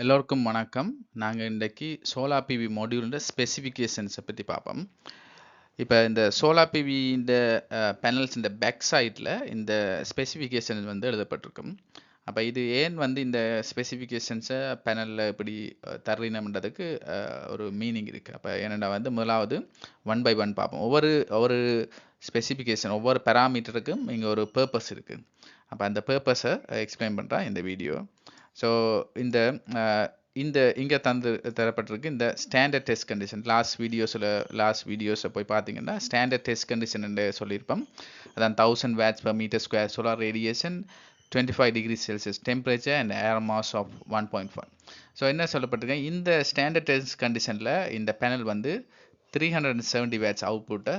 எல்லோருக்கும் வணக்கம். நாங்கள் இன்றைக்கி சோலார் பிவி மாடியூலுடைய ஸ்பெசிஃபிகேஷன்ஸை பற்றி பார்ப்போம். இப்போ இந்த சோலார் பிவி இந்த பேனல்ஸ் இந்த பேக் சைடில் இந்த ஸ்பெசிஃபிகேஷன் வந்து எழுதப்பட்டிருக்கும். அப்போ இது ஏன் வந்து இந்த ஸ்பெசிஃபிகேஷன்ஸை பேனலில் இப்படி தரலினம்ன்றதுக்கு ஒரு மீனிங் இருக்குது அப்போ என்னென்னா வந்து முதலாவது ஒன் பை ஒன் பார்ப்போம். ஒவ்வொரு ஒவ்வொரு ஸ்பெசிஃபிகேஷன் ஒவ்வொரு பேராமீட்டருக்கும் இங்கே ஒரு பர்பஸ் இருக்குது அப்போ அந்த பர்பஸை எக்ஸ்பிளைன் பண்ணுறேன் இந்த வீடியோ ஸோ இந்த இந்த இங்கே தந்து தரப்பட்டிருக்கு இந்த ஸ்டாண்டர்ட் டெஸ்ட் கண்டிஷன் லாஸ்ட் வீடியோஸில் லாஸ்ட் வீடியோஸை போய் பார்த்தீங்கன்னா ஸ்டாண்டர்ட் டெஸ்ட் கண்டிஷன் சொல்லியிருப்போம். அதான் thousand watts per metre square solar radiation twenty five degree Celsius temperature and air mass of one point five so என்ன சொல்லப்பட்டிருக்கேன் இந்த ஸ்டாண்டர்ட் டெஸ்ட் கண்டிஷனில் இந்த பேனல் வந்து three hundred and seventy watts அவுட்புட்டை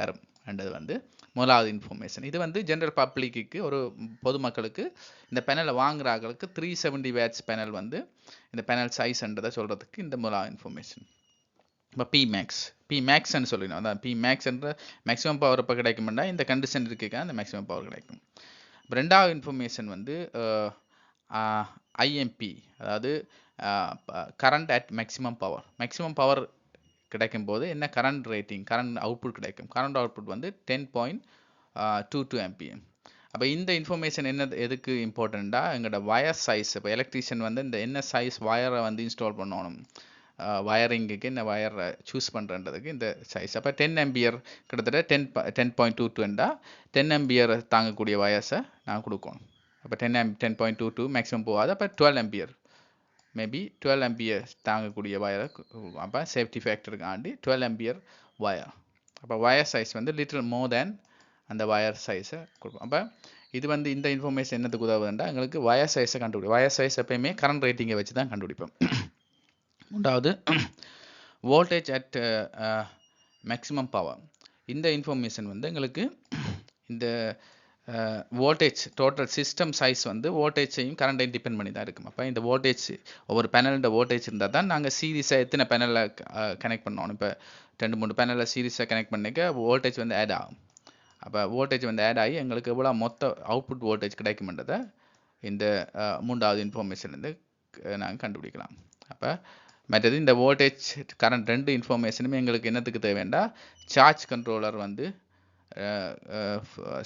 தரும். என்றது வந்து முதலாவது இன்ஃபர்மேஷன் இது வந்து ஜென்ரல் பப்ளிக்கு ஒரு பொதுமக்களுக்கு இந்த பேனலை வாங்குறாங்களுக்கு த்ரீ செவன்டி வேட்ஸ் பேனல் வந்து இந்த பேனல் சைஸ்ன்றதை சொல்கிறதுக்கு இந்த முதலாவது இன்ஃபர்மேஷன் இப்போ பி மேக்ஸ் பி மேக்ஸ்ன்னு சொல்லிடணும் அதான் பி மேக்ஸ்ன்ற மேக்ஸிமம் பவர் இப்போ கிடைக்கும்னா இந்த கண்டிஷன் இருக்குக்கா அந்த மேக்ஸிமம் பவர் கிடைக்கும். இப்போ ரெண்டாவது இன்ஃபர்மேஷன் வந்து ஐஎம்பி அதாவது current at maximum power maximum power கிடைக்கும் போது என்ன கரண்ட் ரேட்டிங் கரண்ட் அவுட்புட் கிடைக்கும்? கரண்ட் அவுட்புட் வந்து டென் பாயிண்ட் டூ டூ எம்பிஎம் அப்போ இந்த இன்ஃபர்மேஷன் என்ன எதுக்கு இம்பார்ட்டண்ட்டாக எங்களோட வயர் சைஸ் இப்போ எலக்ட்ரீஷியன் வந்து இந்த என்ன சைஸ் வயரை வந்து இன்ஸ்டால் பண்ணணும்? வயரிங்குக்கு இந்த வயரை சூஸ் பண்ணுறன்றதுக்கு இந்த சைஸ் அப்போ டென் எம்பியர் கிட்டத்தட்ட டென் டென் பாயிண்ட் டூ டூண்டா டென் எம்பியர் தாங்கக்கூடிய வயர்ஸை நான் கொடுக்கணும். அப்போ ten M ten point two two maximum போகாது. அப்போ twelve ampere maybe twelve ampere தாங்கக்கூடிய வயரை அப்போ சேஃப்டி ஃபேக்டருக்காண்டி டுவெல் எம்பியர் வயர் அப்போ வயர் சைஸ் வந்து லிட்டில் மோர் தேன் அந்த வயர் சைஸை கொடுக்கும். அப்போ இது வந்து இந்த இன்ஃபர்மேஷன் என்னத்துக்கு உதவுதுண்டா எங்களுக்கு வயர் சைஸை கண்டுபிடி வயர் சைஸ் எப்பயுமே கரண்ட் ரேட்டிங்கை வச்சு தான் கண்டுபிடிப்போம். மூன்றாவது வோல்டேஜ் அட் மேக்ஸிமம் பவர் இந்த இன்ஃபர்மேஷன் வந்து எங்களுக்கு இந்த வோல்டேஜ் டோட்டல் சிஸ்டம் சைஸ் வந்து வோல்டேஜையும் கரண்ட்டையும் டிபெண்ட் பண்ணி தான் இருக்கும் அப்போ இந்த வோல்டேஜ் ஒவ்வொரு பேனலோட வோல்டேஜ் இருந்தால் தான் நாங்கள் சீரீஸாக எத்தனை பேனலில் கனெக்ட் பண்ணணும் இப்போ ரெண்டு மூணு பேனலில் சீரீஸாக கனெக்ட் பண்ணிக்க வோல்டேஜ் வந்து ஆட் ஆகும். அப்போ வோல்டேஜ் வந்து ஆட் ஆகி எங்களுக்கு எவ்வளோ மொத்த அவுட்புட் வோல்டேஜ் கிடைக்கும்ன்றதை இந்த மூன்றாவது இன்ஃபர்மேஷன் வந்து நாங்கள் கண்டுபிடிக்கலாம். அப்போ மற்றது இந்த வோல்டேஜ் கரண்ட் ரெண்டு இன்ஃபர்மேஷனுமே எங்களுக்கு என்னத்துக்கு தேவைண்டா சார்ஜ் கண்ட்ரோலர் வந்து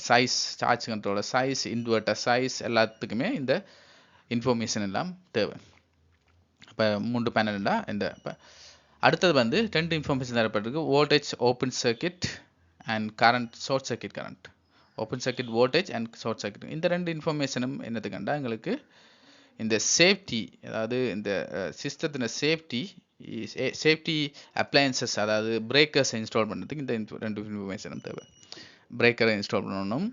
size charge controller size inverter size எல்லாத்துக்குமே இந்த இன்ஃபர்மேஷன் எல்லாம் தேவை. இப்போ மூன்று பேனல்டா இந்த இப்போ அடுத்தது வந்து ரெண்டு information தரப்பட்டிருக்கு. Voltage open circuit and current short circuit current open circuit voltage and short circuit இந்த ரெண்டு இன்ஃபர்மேஷனும் என்னதுக்கண்டா எங்களுக்கு இந்த சேஃப்டி அதாவது இந்த சிஸ்டத்தின சேஃப்டி சேஃப்டி அப்ளையன்சஸ் அதாவது பிரேக்கர்ஸ் இன்ஸ்டால் பண்ணுறதுக்கு இந்த ரெண்டு இன்ஃபர்மேஷனும் தேவை. பிரேக்கரை இன்ஸ்டால் பண்ணணும்.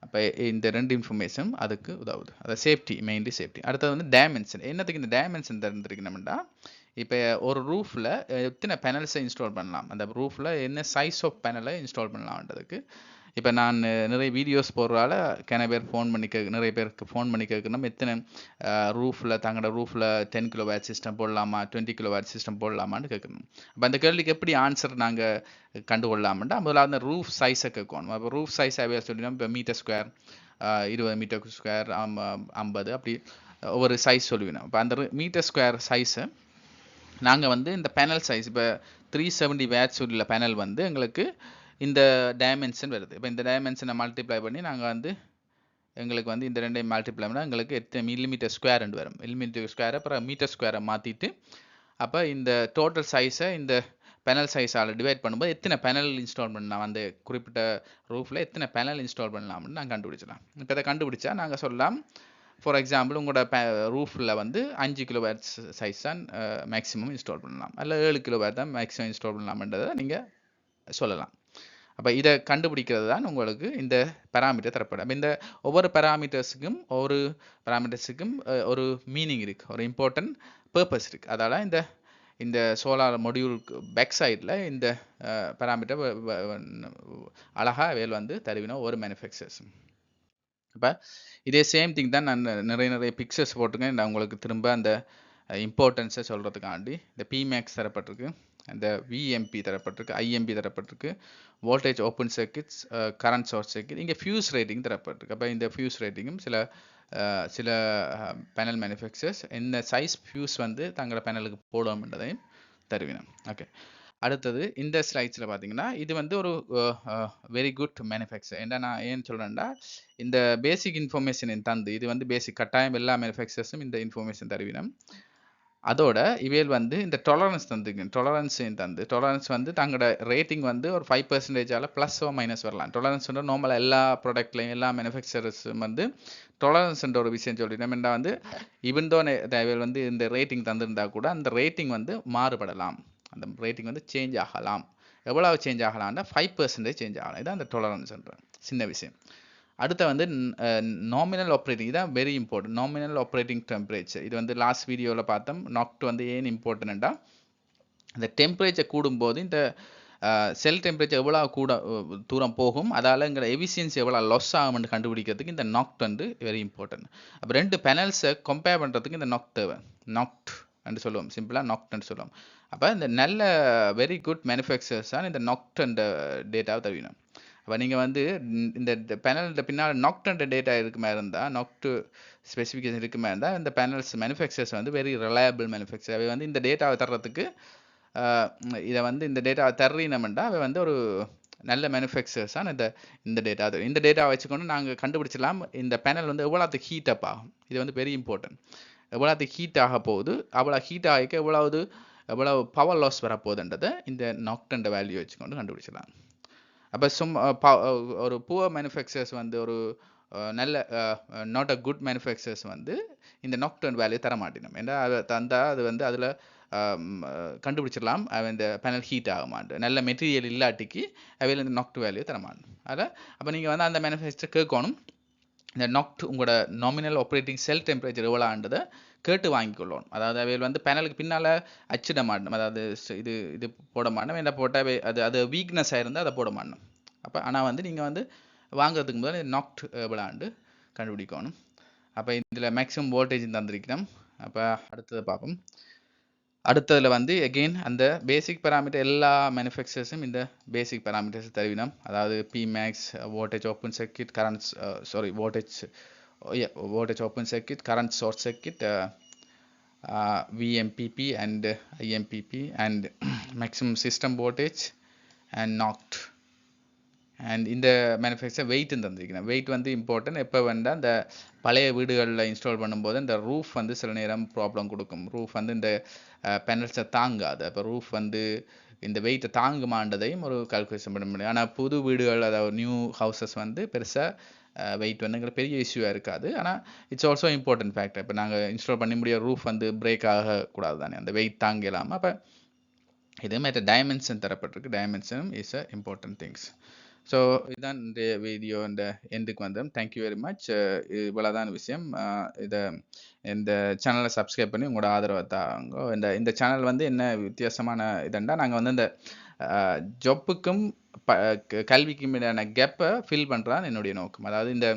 அப்போ இந்த ரெண்டு இன்ஃபர்மேஷன் அதுக்கு உதவுது. அதாவது சேஃப்டி மெயின்லி சேஃப்டி அடுத்தது வந்து டைமென்ஷன் என்னத்துக்கு இந்த டைமென்ஷன் தெரிஞ்சிருக்கணும்னா இப்போ ஒரு ரூஃபில் எத்தனை பேனல்ஸை இன்ஸ்டால் பண்ணலாம்? அந்த ரூஃபில் என்ன சைஸ் ஆஃப் பேனலை இன்ஸ்டால் பண்ணலாம்ன்றதுக்கு. இப்போ நான் நிறைய வீடியோஸ் போடுறதால கன பேர் ஃபோன் பண்ணி கேட்க நிறைய பேருக்கு ஃபோன் பண்ணி கேட்கணும். எத்தனை ரூஃபில் தங்களோட ரூஃபில் டென் கிலோ வேட் சிஸ்டம் போடலாமா? டுவெண்ட்டி கிலோ வேட் சிஸ்டம் போடலாமான்னு கேட்கணும். அப்போ அந்த கேள்விக்கு எப்படி ஆன்சர் நாங்கள் கண்டுகொள்ளலாம்டா முதல்ல அந்த ரூஃப் சைஸை கேட்கணும். அப்போ ரூஃப் சைஸ் அவையா சொல்லினா இப்போ மீட்டர் ஸ்கொயர் இருபது மீட்டர் ஸ்கொயர் ஐம்பது அப்படி ஒவ்வொரு சைஸ் சொல்லுவேன் இப்போ அந்த மீட்டர் ஸ்கொயர் சைஸை நாங்கள் வந்து இந்த பேனல் சைஸ் இப்போ த்ரீ செவன்டி வேட்ஸ் உள்ள பேனல் வந்து எங்களுக்கு இந்த டைமென்ஷன் வருது. இப்போ இந்த டைமென்ஷனை மல்டிப்ளை பண்ணி நாங்கள் வந்து எங்களுக்கு வந்து இந்த ரெண்டையும் மல்டிப்ளை பண்ணால் எங்களுக்கு எத்தனை மில்லிமீட்டர் ஸ்கொயர் வரும். மில்லிமீட்டர் ஸ்கொயர் அப்புறம் மீட்டர் ஸ்கொயரை மாற்றிட்டு அப்போ இந்த டோட்டல் சைஸை இந்த பேனல் சைஸால் டிவைட் பண்ணும்போது எத்தனை பேனல் இன்ஸ்டால் பண்ணலாம்? அந்த குறிப்பிட்ட ரூஃபில் எத்தனை பேனல் இன்ஸ்டால் பண்ணலாம்னு நாங்கள் கண்டுபிடிச்சலாம். இப்போ இதை கண்டுபிடிச்சா நாங்கள் சொல்லலாம் ஃபார் எக்ஸாம்பிள் உங்களோட பே ரூஃபில் வந்து அஞ்சு கிலோ வேட்ஸ் சைஸ் தான் மேக்ஸிமம் இன்ஸ்டால் பண்ணலாம். அல்ல ஏழு கிலோ வேட் தான் மேக்ஸிமம் இன்ஸ்டால் பண்ணலாம்ன்றதை நீங்கள் சொல்லலாம். அப்போ இதை கண்டுபிடிக்கிறது தான் உங்களுக்கு இந்த பேராமீட்டர் தரப்படும். இந்த ஒவ்வொரு பேராமீட்டர்ஸுக்கும் ஒவ்வொரு பேராமீட்டர்ஸுக்கும் ஒரு மீனிங் இருக்குது ஒரு இம்பார்ட்டன்ட் பர்பஸ் இருக்குது அதால் இந்த இந்த சோலார் மொடியூலுக்கு பேக் சைடில் இந்த பேராமீட்டர் அழகாக வேல் வந்து தருவினோம் ஒரு மேனுஃபேக்சர்ஸ் இப்போ இதே சேம் திங் தான் நான் நிறைய நிறைய பிக்சர்ஸ் போட்டிருக்கேன். நான் உங்களுக்கு திரும்ப அந்த இம்பார்ட்டன்ஸை சொல்கிறதுக்காண்டி இந்த பிமேக்ஸ் தரப்பட்டிருக்கு அந்த விஎம்பி தரப்பட்டிருக்கு IMP தரப்பட்டிருக்கு voltage open circuits current short circuit இங்கே ஃபியூஸ் ரேட்டிங் தரப்பட்டிருக்கு. அப்போ இந்த ஃபியூஸ் ரேட்டிங்கும் சில சில பேனல் மேனுஃபேக்சர்ஸ் இந்த சைஸ் ஃபியூஸ் வந்து தங்களோட பேனலுக்கு போடுவோம்ன்றதையும் என்றதையும் ஓகே அடுத்தது இந்த ஸ்லைட்ஸில் பார்த்தீங்கன்னா இது வந்து ஒரு வெரி குட் மேனுஃபேக்சர் என்ன நான் ஏன் சொல்கிறேன்னா இந்த பேசிக் இன்ஃபர்மேஷன் தந்து இது வந்து பேசிக் கட்டாயம் எல்லா மேனுஃபேக்சர்ஸும் இந்த இன்ஃபர்மேஷன் தருவினம். அதோட இவையில் வந்து இந்த டொலரன்ஸ் தந்துக்கு டொலரன்ஸையும் தந்து. டொலரன்ஸ் வந்து தங்களோட ரேட்டிங் வந்து ஒரு ஃபைவ் பர்சன்டேஜால் ப்ளஸ்ஸோ மைனஸ் வரலாம். டொலரன்ஸ்ன்ற நார்மலாக எல்லா ப்ராடக்ட்லையும் எல்லா மேனுஃபேக்சரர்ஸும் வந்து டொலரன்ஸ்ன்ற ஒரு விஷயம் சொல்லிட்டோம் என்ன வந்து இவன் தோ வந்து இந்த ரேட்டிங் தந்திருந்தா கூட அந்த ரேட்டிங் வந்து மாறுபடலாம். அந்த ரேட்டிங் வந்து சேஞ்ச் ஆகலாம். எவ்வளவு சேஞ்ச் ஆகலாம்னா ஃபைவ் பர்சன்டேஜ் சேஞ்ச் ஆகலாம். இதான் அந்த டொலரன்ஸ்ன்ற சின்ன விஷயம். அடுத்த வந்து நாமினல் ஆப்ரேட்டிங் இதான் very important nominal operating temperature இது வந்து லாஸ்ட் வீடியோவில் பார்த்தோம். நாக்ட் வந்து ஏன் இம்பார்ட்டன்ட்டா இந்த டெம்பரேச்சர் கூடும்போது இந்த செல் டெம்பரேச்சர் எவ்வளோ கூட தூரம் போகும் அதால் எங்களை எஃபிஷியன்சி எவ்வளோ லாஸ் ஆகும்னு கண்டுபிடிக்கிறதுக்கு இந்த நாக்ட் வந்து வெரி இம்பார்ட்டன்ட் அப்போ ரெண்டு பேனல்ஸை கம்பேர் பண்ணுறதுக்கு இந்த நாக்ட் தேவை. நாக்ட் என்று சொல்லுவோம். சிம்பிளாக நாக்ட்னு சொல்லுவோம். அப்போ இந்த நல்ல வெரி குட் மேனுஃபேக்சர்ஸ் தான் இந்த நாக்ட் டேட்டாவை தருவினோம். அப்போ நீங்கள் வந்து இந்த பேனல் பின்னால் நாக்டன்ட் டேட்டா இருக்குமா இருந்தால் நாக்டு ஸ்பெசிஃபிகேஷன் இருக்குமா இருந்தால் இந்த பேனல்ஸ் மேனுஃபேக்சர்ஸ் வந்து வெரி ரிலையபிள் மேனுஃபேக்சர் அவை வந்து இந்த டேட்டாவை தர்றதுக்கு இதை வந்து இந்த டேட்டாவை தர்றீனமெண்டா அவை வந்து ஒரு நல்ல மேனுஃபேக்சர்ஸான இந்த இந்த டேட்டா இந்த டேட்டா வச்சுக்கொண்டு நாங்கள் கண்டுபிடிச்சலாம் இந்த பேனல் வந்து எவ்வளோத்துக்கு ஹீட் அப் ஆகும். இது வந்து வெரி இம்பார்ட்டன்ட் எவ்வளவு ஹீட் ஆக போகுது அவ்வளோ ஹீட் ஆகிக்க எவ்வளவு எவ்வளோ பவர் லாஸ் வரப்போகுதுன்றதை இந்த நாக்டன்ட வேல்யூ வச்சுக்கொண்டு கண்டுபிடிச்சிடலாம். அப்போ சும்மா ஒரு புவர் மேனுஃபேக்சர்ஸ் வந்து ஒரு நல்ல நாட் அ குட் மேனுஃபேக்சர்ஸ் வந்து இந்த நாக்டன் வேல்யூ தர மாட்டேனும் ஏன்னா அதை தந்தால் அது வந்து அதில் கண்டுபிடிச்சிடலாம். இந்த பேனல் ஹீட் ஆக மாட்டேன் நல்ல மெட்டீரியல் இல்லாட்டிக்கு அவையில் இந்த நாக்ட் வேல்யூ தர மாட்டேன் அதில் அப்போ நீங்கள் வந்து அந்த மேனுஃபேக்சர் கேட்கணும். இந்த நாக்ட் உங்களோட நாமினல் ஆப்ரேட்டிங் செல் டெம்பரேச்சர் எவ்வளோன்றதை கேட்டு வாங்கிக்கொள்ளணும் அதாவது அவையில் வந்து பேனலுக்கு பின்னால் அச்சிட மாட்டணும் அதாவது இது இது போட மாட்டோம் என்ன போட்டால் அது அது வீக்னஸாக இருந்தால் அதை போட மாட்டணும் அப்போ ஆனால் வந்து நீங்கள் வந்து வாங்குறதுக்கு முதல்ல நாக்ட் எவ்வளாண்டு கண்டுபிடிக்கணும். அப்போ இதில் மேக்ஸிமம் வோல்டேஜ் தந்திருக்கிறோம். அப்போ அடுத்ததை பார்ப்போம். அடுத்ததில் வந்து எகெயின் அந்த பேசிக் பேராமீட்டர் எல்லா மேனுஃபேக்சர்ஸும் இந்த பேசிக் பேராமீட்டர்ஸ் தருவினம் அதாவது P max voltage open circuit current sorry voltage voltage open circuit current short circuit VMPP and IMPP and maximum system voltage and NOCT and இந்த மேனுஃபேக்சர் வெயிட்டும் தந்திருக்கிறேன். வெயிட் வந்து இம்பார்ட்டன்ட் எப்போ வேண்டாம் இந்த பழைய வீடுகளில் இன்ஸ்டால் பண்ணும்போது இந்த ரூஃப் வந்து சில நேரம் ப்ராப்ளம் கொடுக்கும். ரூஃப் வந்து இந்த பெனல்ஸை தாங்காது. அப்போ ரூஃப் வந்து இந்த வெயிட்டை தாங்குமாண்டதையும் ஒரு கால்குலேஷன் பண்ண முடியும். ஆனால் புது வீடுகள் அதாவது நியூ ஹவுசஸ் வந்து பெருசாக வெயிட் வந்துங்கிற பெரிய இஷ்யூவாக இருக்காது. ஆனால் இட்ஸ் ஆல்சோ இம்பார்ட்டன்ட் ஃபேக்டர் இப்போ நாங்கள் இன்ஸ்டால் பண்ணி முடிய ரூஃப் வந்து பிரேக் ஆகக்கூடாது தானே அந்த வெயிட் தாங்க இல்லாமல் அப்போ இதே மாதிரி டைமென்ஷன் தரப்பட்டிருக்கு. டைமென்ஷனும் is a important things so இதுதான் இந்த வீடியோ இந்த எண்டுக்கு வந்தோம். தேங்க்யூ வெரி மச் இவ்வளோதான் விஷயம். இதை இந்த சேனலை சப்ஸ்கிரைப் பண்ணி உங்களோட ஆதரவை தாங்க. இந்த இந்த சேனல் வந்து என்ன வித்தியாசமான இதுண்டா நாங்கள் வந்து இந்த ஜொப்புக்கும் ப கல்விக்கு இடையான கேப்பை ஃபில் பண்ணுறான் என்னுடைய நோக்கம். அதாவது இந்த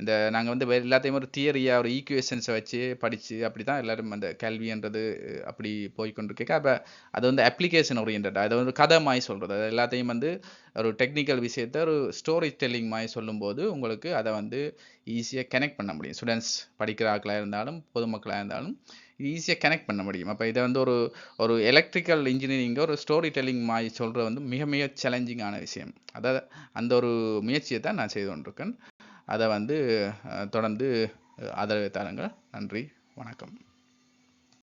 இந்த நாங்கள் வந்து வேறு எல்லாத்தையும் ஒரு தியரியாக ஒரு ஈக்குவேஷன்ஸை வச்சு படித்து அப்படி தான் எல்லோரும் அந்த கல்வின்றது அப்படி போய்கொண்டிருக்க அப்போ அது வந்து அப்ளிகேஷன் ஓரியன்டாக அதை வந்து கதை மாதிரி சொல்கிறது அது எல்லாத்தையும் வந்து ஒரு டெக்னிக்கல் விஷயத்த ஒரு ஸ்டோரி டெல்லிங் மாதிரி சொல்லும்போது உங்களுக்கு அதை வந்து ஈஸியாக கனெக்ட் பண்ண முடியும். ஸ்டூடெண்ட்ஸ் படிக்கிற ஆக்களாக இருந்தாலும் பொதுமக்களாக இருந்தாலும் ஈஸியாக கனெக்ட் பண்ண முடியும். அப்போ இதை வந்து ஒரு ஒரு எலக்ட்ரிக்கல் இன்ஜினியரிங்கை ஒரு ஸ்டோரி டெல்லிங் மாதிரி சொல்கிறது வந்து மிக மிக சேலஞ்சிங்கான விஷயம். அதாவது அந்த ஒரு முயற்சியை தான் நான் செய்து கொண்டிருக்கேன். அதை வந்து தொடர்ந்து ஆதரவை தாருங்கள். நன்றி. வணக்கம்.